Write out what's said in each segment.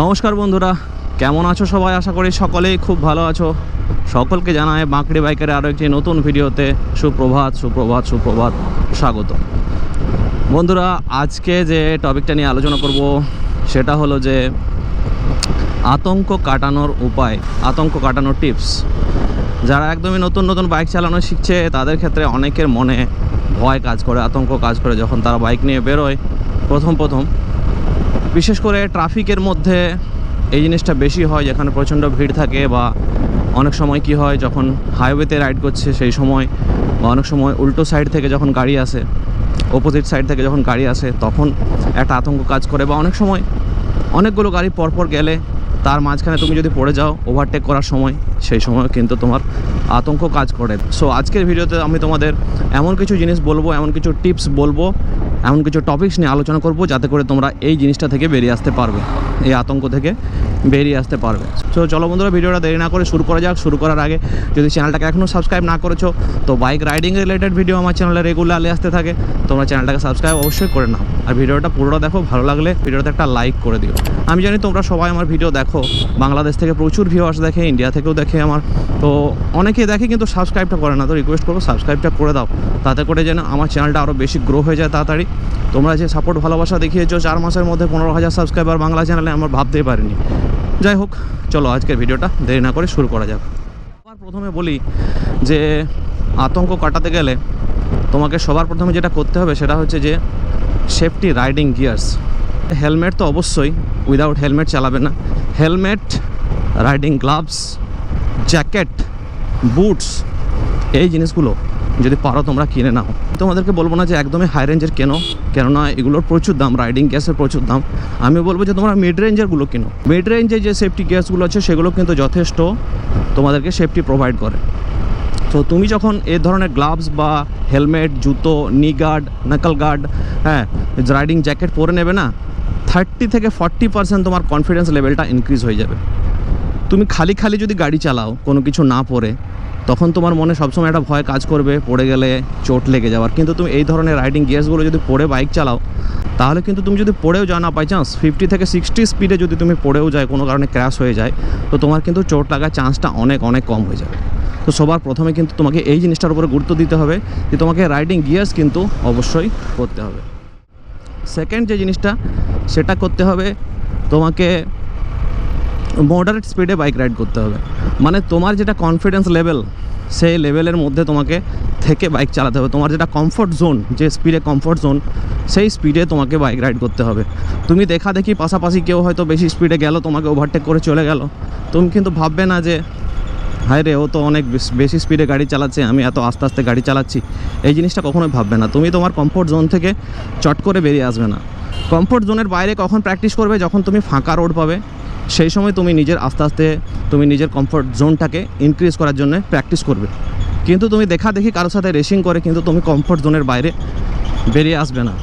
নমস্কার বন্ধুরা, কেমন আছো সবাই? আশা করি সকলেই খুব ভালো আছো। সকলকে জানায় বাঁকড়ি বাইকের আরও একটি নতুন ভিডিওতে সুপ্রভাত সুপ্রভাত সুপ্রভাত স্বাগত। বন্ধুরা, আজকে যে টপিকটা নিয়ে আলোচনা করব, সেটা হলো যে আতঙ্ক কাটানোর উপায়, আতঙ্ক কাটানোর টিপস। যারা একদমই নতুন নতুন বাইক চালানো শিখছে, তাদের ক্ষেত্রে অনেকের মনে ভয় কাজ করে, আতঙ্ক কাজ করে যখন তারা বাইক নিয়ে বেরোয়। প্রথম প্রথম বিশেষ করে ট্রাফিকের মধ্যে এই জিনিসটা বেশি হয়, যেখানে প্রচণ্ড ভিড় থাকে বা অনেক সময় কি হয়, যখন হাইওয়েতে রাইড করছে সেই সময় বা অনেক সময় উল্টো সাইড থেকে যখন গাড়ি আসে অপোজিট সাইড থেকে যখন গাড়ি আসে, তখন একটা আতঙ্ক কাজ করে বা অনেক সময় অনেকগুলো গাড়ি পরপর গেলে তার মাঝখানে তুমি যদি পড়ে যাও ওভারটেক করার সময়, সেই সময় কিন্তু তোমার আতঙ্ক কাজ করে। সো আজকের ভিডিওতে আমি তোমাদের এমন কিছু জিনিস বলব, এমন কিছু টিপস বলব এমন কিছু টপিকস নিয়ে আলোচনা করব যাতে করে তোমরা এই জিনিসটা থেকে বেরিয়ে আসতে পারবে, এই আতঙ্ক থেকে বেরিয়ে আসতে পারবে। তো চলো বন্ধুরা, ভিডিওটা দেরি না করে শুরু করা যাক। শুরু করার আগে যদি চ্যানেলটাকে এখনও সাবস্ক্রাইব না করেছ, তো বাইক রাইডিং রিলেটেড ভিডিও আমার চ্যানেলে রেগুলারলি আসতে থাকে। তোমরা চ্যানেলটাকে সাবস্ক্রাইব অবশ্যই করে নাও। আর ভিডিওটা পুরোটা দেখো, ভালো লাগলে ভিডিওতে একটা লাইক করে দিও। আমি জানি তোমরা সবাই আমার ভিডিও দেখো। বাংলাদেশ থেকে প্রচুর ভিউয়ার্স দেখে ইন্ডিয়া থেকেও দেখে আমার। তো অনেকেই দেখে কিন্তু সাবস্ক্রাইবটা করে না। তো রিকোয়েস্ট করব সাবস্ক্রাইবটা করে দাও। তাতে করে যেন আমার চ্যানেলটা আরও বেশি গ্রো হয়ে যায় তাড়াতাড়ি। তোমরা যে সাপোর্ট ভালোবাসা দেখিয়েছো, চার মাসের মধ্যে পনেরো হাজার সাবস্ক্রাইবার বাংলা চ্যানেলে আমার ভাবতেই পারিনি। যাই হোক, চলো আজকের ভিডিওটা দেরি না করে শুরু করা যাক। সবার প্রথমে বলি যে, আতঙ্ক কাটাতে গেলে তোমাকে সবার প্রথমে যেটা করতে হবে সেটা হচ্ছে যে সেফটি রাইডিং গিয়ার্স হেলমেট তো অবশ্যই উইদাউট হেলমেট চালাবে না। Helmet riding gloves jacket boots এই জিনিসগুলো যদি পারো তোমরা কিনে নাও। তোমাদেরকে বলব না যে একদমই হাই রেঞ্জের কেনো, কেননা এগুলোর প্রচুর দাম রাইডিং গ্যাসের প্রচুর দাম। আমি বলব যে তোমরা মিড রেঞ্জেরগুলো কিনো। মিড রেঞ্জে যে সেফটি গ্যাসগুলো আছে, সেগুলো কিন্তু যথেষ্ট তোমাদেরকে সেফটি প্রোভাইড করে। তো তুমি যখন এ ধরনের গ্লাভস বা হেলমেট জুতো নি গার্ড নাকল গার্ড হ্যাঁ রাইডিং জ্যাকেট পরে নেবে না থার্টি থেকে ফর্টি পার্সেন্ট তোমার কনফিডেন্স লেভেলটা ইনক্রিজ হয়ে যাবে। তুমি খালি খালি যদি গাড়ি চালাও, কোনো কিছু না পরে তখন তোমার মনে সবসময় একটা ভয় কাজ করবে, পড়ে গেলে চোট লেগে যাওয়ার। কিন্তু তুমি এই ধরনের রাইডিং গিয়ার্সগুলো যদি পড়ে বাইক চালাও, তাহলে কিন্তু তুমি যদি পড়েও যাও না বাই চান্স ফিফটি থেকে সিক্সটি স্পিডে যদি তুমি পড়েও যায়, কোনো কারণে ক্র্যাশ হয়ে যায়, তো তোমার কিন্তু চোট লাগার চান্সটা অনেক অনেক কম হয়ে যাবে তো সবার প্রথমে কিন্তু তোমাকে এই জিনিসটার উপরে গুরুত্ব দিতে হবে যে তোমাকে রাইডিং গিয়ার্স কিন্তু অবশ্যই করতে হবে। সেকেন্ড যে জিনিসটা, সেটা করতে হবে তোমাকে মডারেট স্পিডে বাইক রাইড করতে হবে। মানে তোমার যেটা কনফিডেন্স লেভেল সেই লেভেলের মধ্যে তোমাকে থেকে বাইক চালাতে হবে। তোমার যেটা কমফোর্ট জোন যে স্পিডে কমফোর্ট জোন সেই স্পিডে তোমাকে বাইক রাইড করতে হবে। তুমি দেখা দেখি পাশাপাশি কেউ হয়তো বেশি স্পিডে গেল, তোমাকে ওভারটেক করে চলে গেল। তুমি কিন্তু ভাববে না যে, হায় রে, ও তো অনেক বেশ- স্পিডে গাড়ি চালাচ্ছে, আমি এত আস্তে আস্তে গাড়ি চালাচ্ছি। এই জিনিসটা কখনোই ভাববে না। তুমি তোমার কমফোর্ট জোন থেকে চট করে বেরিয়ে আসবে না। কমফোর্ট জোনের বাইরে কখন প্র্যাকটিস করবে? যখন তুমি ফাঁকা রোড পাবে। সেই সময় তুমি নিজের আস্তে আস্তে তুমি নিজের কমফোর্ট জোনটাকে ইনক্রিজ করার জন্য প্র্যাকটিস করবে। কিন্তু তুমি দেখা দেখি কারোর সাথে রেসিং করে, কিন্তু তুমি কমফোর্ট জোনের বাইরে বেরিয়ে আসবে না।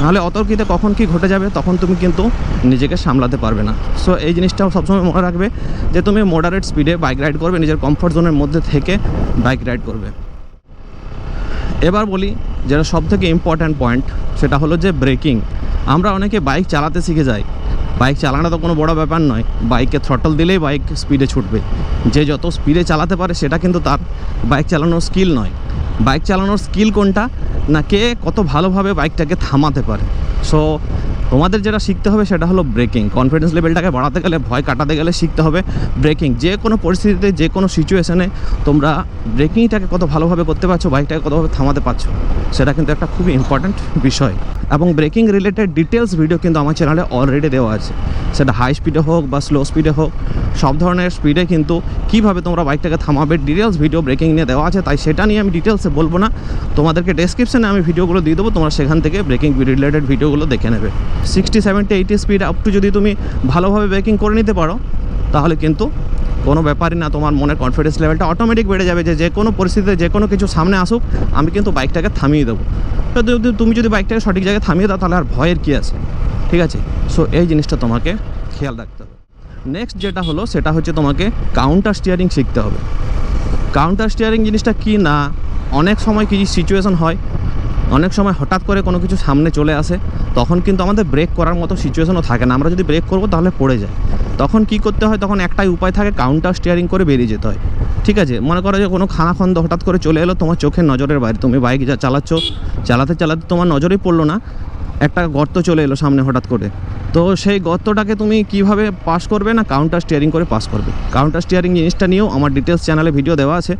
নাহলে অতর্কিতে কখন কি ঘটে যাবে, তখন তুমি কিন্তু নিজেকে সামলাতে পারবে না। সো এই জিনিসটাও সবসময় মনে রাখবে যে, তুমি মডারেট স্পিডে বাইক রাইড করবে, নিজের কমফোর্ট জোনের মধ্যে থেকে বাইক রাইড করবে। এবার বলি, যেটা সব থেকে ইম্পর্ট্যান্ট পয়েন্ট সেটা হলো যে ব্রেকিং আমরা অনেকে বাইক চালাতে শিখে যাই। বাইক চালানো তো কোনো বড় ব্যাপার নয়। বাইকে থ্রটল দিলেই বাইক স্পিডে ছুটবে। যে যত স্পিডে চালাতে পারে সেটা কিন্তু তার বাইক চালানোর স্কিল নয়। বাইক চালানোর স্কিল কোনটা? না কে কত ভালোভাবে বাইকটাকে থামাতে পারে। সো তোমাদের যেটা শিখতে হবে সেটা হলো ব্রেকিং কনফিডেন্স লেভেলটাকে বাড়াতে গেলে, ভয় কাটাতে গেলে শিখতে হবে ব্রেকিং যে কোনো পরিস্থিতিতে, যে কোনো সিচুয়েশনে তোমরা ব্রেকিংটাকে কত ভালোভাবে করতে পারছ বাইকটাকে কতভাবে থামাতে পারছ, সেটা কিন্তু একটা খুবই ইম্পর্ট্যান্ট বিষয়। এবং ব্রেকিং রিলেটেড ডিটেলস ভিডিও কিন্তু আমার চ্যানেলে অলরেডি দেওয়া আছে। সেটা হাই স্পিডে হোক বা স্লো স্পিডে হোক, সব ধরনের স্পিডে কিন্তু কীভাবে তোমরা বাইকটাকে থামাবে ডিটেলস ভিডিও ব্রেকিং নিয়ে দেওয়া আছে, তাই সেটা নিয়ে আমি ডিটেলসে বলব না। তোমাদেরকে ডেসক্রিপশনে আমি ভিডিওগুলো দিয়ে দেবো, তোমরা সেখান থেকে ব্রেকিং রিলেটেড ভিডিওগুলো দেখে নেবে। Sixty, seventy, eighty speed up to যদি তুমি ভালোভাবে ব্রেকিং করে নিতে পারো, তাহলে কিন্তু কোনো ব্যাপারই না, তোমার মনের কনফিডেন্স লেভেলটা অটোমেটিক বেড়ে যাবে যে যে কোনো পরিস্থিতিতে যে কোনো কিছু সামনে আসুক, আমি কিন্তু বাইকটাকে থামিয়ে দেবো। তো তুমি যদি বাইকটাকে সঠিক জায়গায় থামিয়ে দাও, তাহলে আর ভয়ের কী আছে? ঠিক আছে? সো এই জিনিসটা তোমাকে খেয়াল রাখতে হবে। নেক্সট যেটা হলো, সেটা হচ্ছে তোমাকে কাউন্টার স্টিয়ারিং শিখতে হবে। কাউন্টার স্টিয়ারিং জিনিসটা কি না? অনেক সময় কি সিচুয়েশন হয় অনেক সময় হঠাৎ করে কোনো কিছু সামনে চলে আসে, তখন কিন্তু আমাদের ব্রেক করার মতো সিচুয়েশনও থাকে না। আমরা যদি ব্রেক করব তাহলে পড়ে যায়। তখন কি করতে হয়? তখন একটাই উপায় থাকে কাউন্টার স্টিয়ারিং করে বেরিয়ে যেতে হয়। ঠিক আছে? মনে করো যে কোনো খানাখন্দ হঠাৎ করে চলে এলো, তোমার চোখের নজরের বাইরে। তুমি বাইক চালাচ্ছ, চালাতে চালাতে তোমার নজরেই পড়ল না। একটা গর্ত চলে এলো সামনে হঠাৎ করে। তো সেই গর্তটাকে তুমি কীভাবে পাস করবে না কাউন্টার স্টিয়ারিং করে পাস করবে? কাউন্টার স্টিয়ারিং জিনিসটা নিয়েও আমার ডিটেলস চ্যানেলে ভিডিও দেওয়া আছে,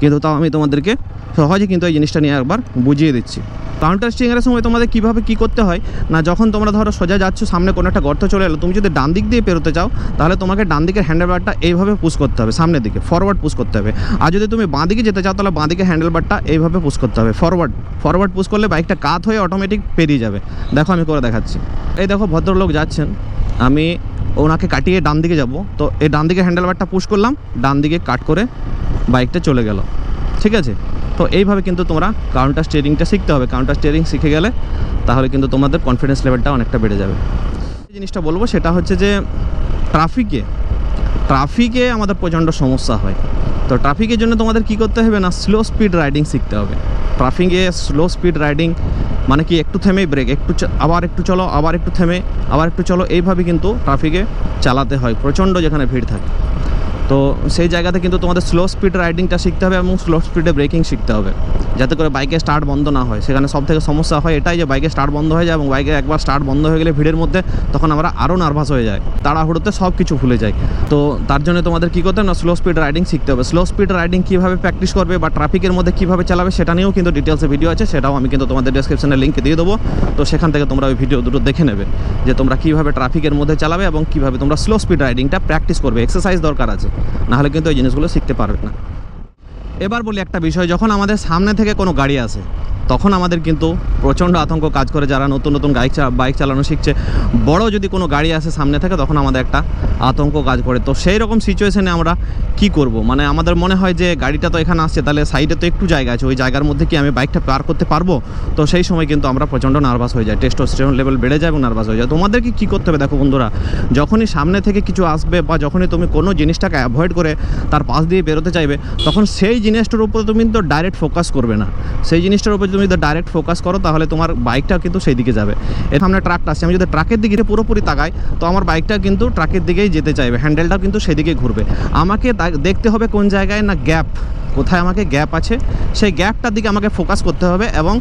কিন্তু তাও আমি তোমাদেরকে সহজে কিন্তু এই জিনিসটা নিয়ে একবার বুঝিয়ে দিচ্ছি। কাউন্টার স্টিয়ারিংয়ের সময় তোমাদের কীভাবে কী করতে হয়? না, যখন তোমরা ধরো সোজা যাচ্ছ, সামনে কোনো একটা গর্ত চলে এলো, তুমি যদি ডান দিক দিয়ে পেরোতে চাও, তাহলে তোমাকে ডান দিকের হ্যান্ডেলবারটা এইভাবে পুশ করতে হবে, সামনের দিকে ফরওয়ার্ড পুশ করতে হবে। আর যদি তুমি বাঁ দিকে যেতে চাও, তাহলে বাঁ দিকে হ্যান্ডেলবারটা এইভাবে পুশ করতে হবে ফরওয়ার্ড ফরওয়ার্ড পুশ করলে বাইকটা কাত হয়ে অটোমেটিক পেরিয়ে যাবে। দেখো আমি করে দেখাচ্ছি। এই দেখো ভদ্রলোক যাচ্ছেন। আমি ওনাকে কাটিয়ে ডান দিকে যাব। তো এই ডান দিকে হ্যান্ডেলবারটা পুশ করলাম, ডান দিকে কাট করে বাইকটা চলে গেল। ঠিক আছে? তো এইভাবে কিন্তু তোমরা কাউন্টার স্টিয়ারিংটা শিখতে হবে। কাউন্টার স্টিয়ারিং শিখে গেলে তাহলে কিন্তু তোমাদের কনফিডেন্স লেভেলটা অনেকটা বেড়ে যাবে। যে জিনিসটা বলব, সেটা হচ্ছে যে ট্রাফিকে ট্রাফিকে আমাদের প্রচণ্ড সমস্যা হয়। তো ট্রাফিকের জন্য তোমাদের কি করতে হবে না স্লো স্পিড রাইডিং শিখতে হবে। ট্রাফিকে স্লো স্পিড রাইডিং মানে কি একটু থেমে ব্রেক একটু আবার একটু চলো, আবার একটু থেমে, আবার একটু চলো এইভাবে কিন্তু ট্রাফিকে চালাতে হয়, প্রচণ্ড যেখানে ভিড় থাকে। তো সেই জায়গাতে কিন্তু তোমাদের স্লো স্পিড রাইডিংটা শিখতে হবে এবং স্লো স্পিডে ব্রেকিং শিখতে হবে। যাতে করে বাইকে স্টার্ট বন্ধ না হয়। সেখানে সব থেকে সমস্যা হয় এটাই যে বাইকে স্টার্ট বন্ধ হয়ে যায় এবং বাইকে একবার স্টার্ট বন্ধ হয়ে গেলে ভিড়ের মধ্যে তখন আমরা আরও নার্ভাস হয়ে যায় তাড়াহুড়োতে সব কিছু ভুলে যাই। তো তার জন্য তোমাদের কী করতে হবে না স্লো স্পিড রাইডিং শিখতে হবে। স্লো স্পিড রাইডিং কীভাবে প্র্যাকটিস করবে বা ট্রাফিকের মধ্যে কীভাবে চালাবে সেটা নিয়েও কিন্তু ডিটেলসে ভিডিও আছে, সেটাও আমি কিন্তু তোমাদের ডেসক্রিপশনে লিঙ্ক দিয়ে দেবো। তো সেখান থেকে তোমরা ওই ভিডিও দুটো দেখে নেবে যে তোমরা কীভাবে ট্রাফিকের মধ্যে চালাবে এবং কীভাবে তোমরা স্লো স্পিড রাইডিংটা প্র্যাকটিস করবে। এক্সারসাইজ দরকার আছে। নাহলে কিন্তু এই জিনিসগুলো শিখতে পারবে না। এবার বলি একটা বিষয় যখন আমাদের সামনে থেকে কোনো গাড়ি আসে তখন আমাদের কিন্তু প্রচণ্ড আতঙ্ক কাজ করে যারা নতুন নতুন বাইক বাইক চালানো শিখছে। বড় যদি কোনো গাড়ি আসে সামনে থাকে, তখন আমাদের একটা আতঙ্ক কাজ করে। তো সেই রকম সিচুয়েশানে আমরা কি করব? মানে আমাদের মনে হয় যে গাড়িটা তো এখানে আসছে, তাহলে সাইডে তো একটু জায়গা আছে। ওই জায়গার মধ্যে কি আমি বাইকটা পার করতে পারব? তো সেই সময় কিন্তু আমরা প্রচণ্ড নার্ভাস হয়ে যাই। টেস্টোস্টেরন লেভেল বেড়ে যায় এবং নার্ভাস হয়ে যায় তোমাদেরকে কী করতে হবে দেখো বন্ধুরা, যখনই সামনে থেকে কিছু আসবে বা যখনই তুমি কোনো জিনিসটাকে অ্যাভয়েড করে তার পাশ দিয়ে বেরোতে চাইবে, তখন সেই জিনিসটার উপর তুমি তো ডাইরেক্ট ফোকাস করবে না। সেই জিনিসটার উপর তুমি যদি ডাইরেক্ট ফোকাস করো, তাহলে তোমার বাইকটা কিন্তু সেই দিকে যাবে। এর সামনে ট্রাকটা আসছে, আমি যদি ট্রাকের দিকে পুরোপুরি তাকাই, তো আমার বাইকটা কিন্তু ট্রাকের দিকেই যেতে চাইবে। হ্যান্ডেলটাও কিন্তু সেদিকেই ঘুরবে। আমাকে দেখতে হবে কোন জায়গায় না গ্যাপ কোথায় আমাকে গ্যাপ আছে। সেই গ্যাপটার দিকে আমাকে ফোকাস করতে হবে এবং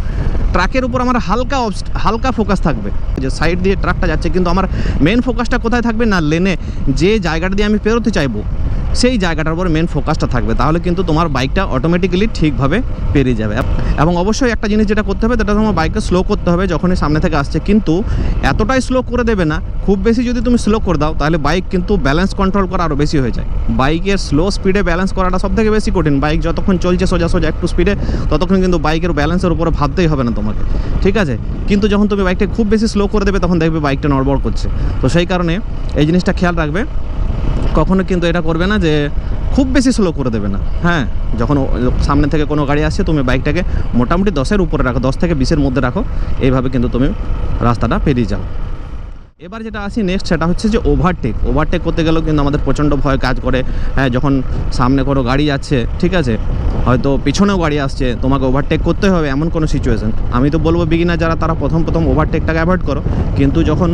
ট্রাকের উপর আমার হালকা হালকা ফোকাস থাকবে। যে সাইড দিয়ে ট্রাকটা যাচ্ছে, কিন্তু আমার মেন ফোকাসটা কোথায় থাকবে না লেনে যে জায়গাটা দিয়ে আমি পেরোতে চাইব সেই জায়গাটার উপর মেন ফোকাসটা থাকবে। তাহলে কিন্তু তোমার বাইকটা অটোমেটিক্যালি ঠিকভাবে পেরিয়ে যাবে। এবং অবশ্যই একটা জিনিস যেটা করতে হবে, সেটা তোমার বাইককে স্লো করতে হবে যখনই সামনে থেকে আসছে। কিন্তু এতটাই স্লো করে দেবে না, খুব বেশি যদি তুমি স্লো করে দাও, তাহলে বাইক কিন্তু ব্যালেন্স কন্ট্রোল করা আরও বেশি হয়ে যায়। বাইকের স্লো স্পিডে ব্যালেন্স করাটা সব থেকে বেশি কঠিন। বাইক যতক্ষণ চলছে সোজা সোজা, একটু স্পিডে ততক্ষণ কিন্তু বাইকের ব্যালেন্সের উপরে ভাবতেই হবে না তোমাকে। ঠিক আছে? কিন্তু যখন তুমি বাইকটা খুব বেশি স্লো করে দেবে, তখন দেখবে বাইকটা নড়বড় করছে। তো সেই কারণে এই জিনিসটা খেয়াল রাখবে। কখনো কিন্তু এটা করবে না যে খুব বেশি স্লো করে দেবে না। হ্যাঁ যখন সামনে থেকে কোনো গাড়ি আসছে, তুমি বাইকটাকে মোটামুটি দশের উপরে রাখো, দশ থেকে বিশের মধ্যে রাখো, এইভাবে কিন্তু তুমি রাস্তাটা পেরিয়ে যাও। এবার যেটা আসি নেক্সট সেটা হচ্ছে যে ওভারটেক ওভারটেক করতে গেলেও কিন্তু আমাদের প্রচণ্ড ভয় কাজ করে। হ্যাঁ যখন সামনে কোনো গাড়ি যাচ্ছে, ঠিক আছে? হয়তো পিছনেও গাড়ি আসছে, তোমাকে ওভারটেক করতে হবে এমন কোনো সিচুয়েশন আমি তো বলব বিগিনার যারা, তারা প্রথম প্রথম ওভারটেকটাকে অ্যাভয়েড করো। কিন্তু যখন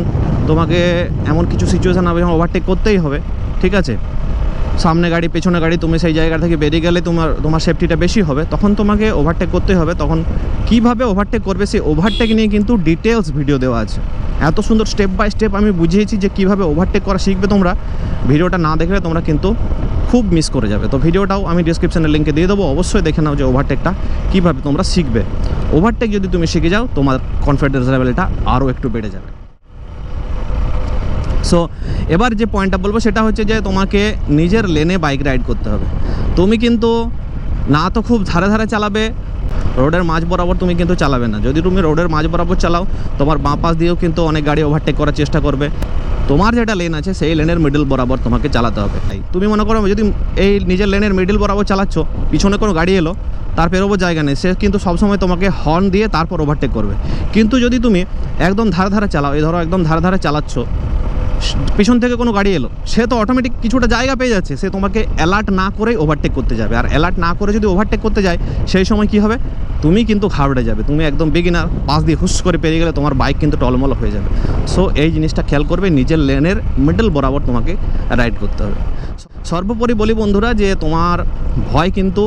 তোমাকে এমন কিছু সিচুয়েশান হবে, যখন ওভারটেক করতেই হবে ঠিক আছে? সামনে গাড়ি, পেছনে গাড়ি, তুমি সেই জায়গা থেকে বেরিয়ে গেলে তোমার তোমার সেফটিটা বেশি হবে। তখন তোমাকে ওভারটেক করতে হবে। তখন কীভাবে ওভারটেক করবে সেই ওভারটেক নিয়ে কিন্তু ডিটেলস ভিডিও দেওয়া আছে। এত সুন্দর স্টেপ বাই স্টেপ আমি বুঝিয়েছি যে কীভাবে ওভারটেক করা শিখবে তোমরা। ভিডিওটা না দেখলে তোমরা কিন্তু খুব মিস করে যাবে। তো ভিডিওটাও আমি ডিসক্রিপশনের লিঙ্কে দিয়ে দেবো। অবশ্যই দেখে নাও যে ওভারটেকটা কীভাবে তোমরা শিখবে। ওভারটেক যদি তুমি শিখে যাও, তোমার কনফিডেন্স লেভেলটা আরও একটু বেড়ে যাবে। সো এবার যে পয়েন্টটা বলব, সেটা হচ্ছে যে তোমাকে নিজের লেনে বাইক রাইড করতে হবে। তুমি কিন্তু না তো খুব ধারে ধারে চালাবে রোডের মাঝ বরাবর তুমি কিন্তু চালাবে না। যদি তুমি রোডের মাঝ বরাবর চালাও, তোমার বাঁ পাশ দিয়েও কিন্তু অনেক গাড়ি ওভারটেক করার চেষ্টা করবে। তোমার যেটা লেন আছে, সেই লেনের মিডল বরাবর তোমাকে চালাতে হবে। তাই তুমি মনে করো, যদি এই নিজের লেনের মিডল বরাবর চালাচ্ছ, পিছনে কোনো গাড়ি এলো, তার পেরোবো জায়গা নেই। সে কিন্তু সবসময় তোমাকে হর্ন দিয়ে তারপর ওভারটেক করবে। কিন্তু যদি তুমি একদম ধারে ধারে চালাও, এই ধরো একদম ধারে ধারে চালাচ্ছ পিছন থেকে কোনো গাড়ি এলো। সে তো অটোমেটিক কিছুটা জায়গা পেয়ে যাচ্ছে। সে তোমাকে অ্যালার্ট না করেই ওভারটেক করতে যাবে। আর অ্যালার্ট না করে যদি ওভারটেক করতে যায়, সেই সময় কি হবে? তুমি কিন্তু ঘাবড়ে যাবে। তুমি একদম বিগিনার পাশ দিয়ে হুস করে পেরিয়ে গেলে তোমার বাইক কিন্তু টলমল হয়ে যাবে। সো এই জিনিসটা খেয়াল করবে, নিজের লেনের মিডল বরাবর তোমাকে রাইড করতে হবে। সর্বোপরি বলি বন্ধুরা যে তোমার ভয় কিন্তু,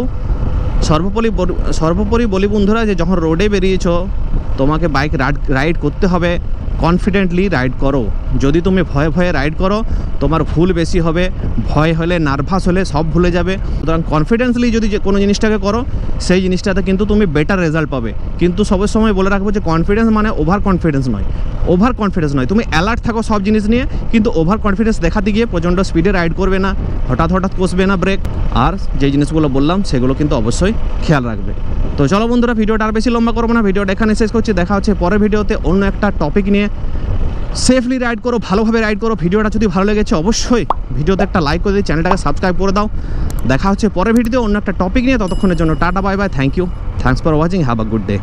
সর্বোপরি সর্বোপরি বলি বন্ধুরা যে যখন রোডে বেরিয়েছ, তোমাকে বাইক রাইড করতে হবে। কনফিডেন্টলি রাইড করো। যদি তুমি ভয়ে ভয়ে রাইড করো, তোমার ভুল বেশি হবে। ভয় হলে নার্ভাস হলে সব ভুলে যাবে। সুতরাং কনফিডেন্সলি যদি যে কোনো জিনিসটাকে করো, সেই জিনিসটাতে কিন্তু তুমি বেটার রেজাল্ট পাবে। কিন্তু সবের সময় বলে রাখব যে কনফিডেন্স মানে ওভার কনফিডেন্স নয়। ওভার কনফিডেন্স নয়। তুমি অ্যালার্ট থাকো সব জিনিস নিয়ে, কিন্তু ওভার কনফিডেন্স দেখাতে গিয়ে প্রচণ্ড স্পিডে রাইড করবে না। হঠাৎ হঠাৎ কষবে না ব্রেক আর যে জিনিসগুলো বললাম, সেগুলো কিন্তু অবশ্যই খেয়াল রাখবে। তো চলো বন্ধুরা, ভিডিওটা আর বেশি লম্বা করব না। ভিডিওটা এখানে শেষ করছি। দেখা হচ্ছে পরের ভিডিওতে অন্য একটা টপিক নিয়ে। সেফলি রাইড করো, ভালোভাবে রাইড করো। ভিডিওটা যদি ভালো লেগেছে, অবশ্যই ভিডিওতে একটা লাইক করে দিই চ্যানেলটাকে সাবস্ক্রাইব করে দাও। দেখা হচ্ছে পরে ভিডিওতে অন্য একটা টপিক নিয়ে। ততক্ষণের জন্য tata bye bye thank you thanks for watching have a good day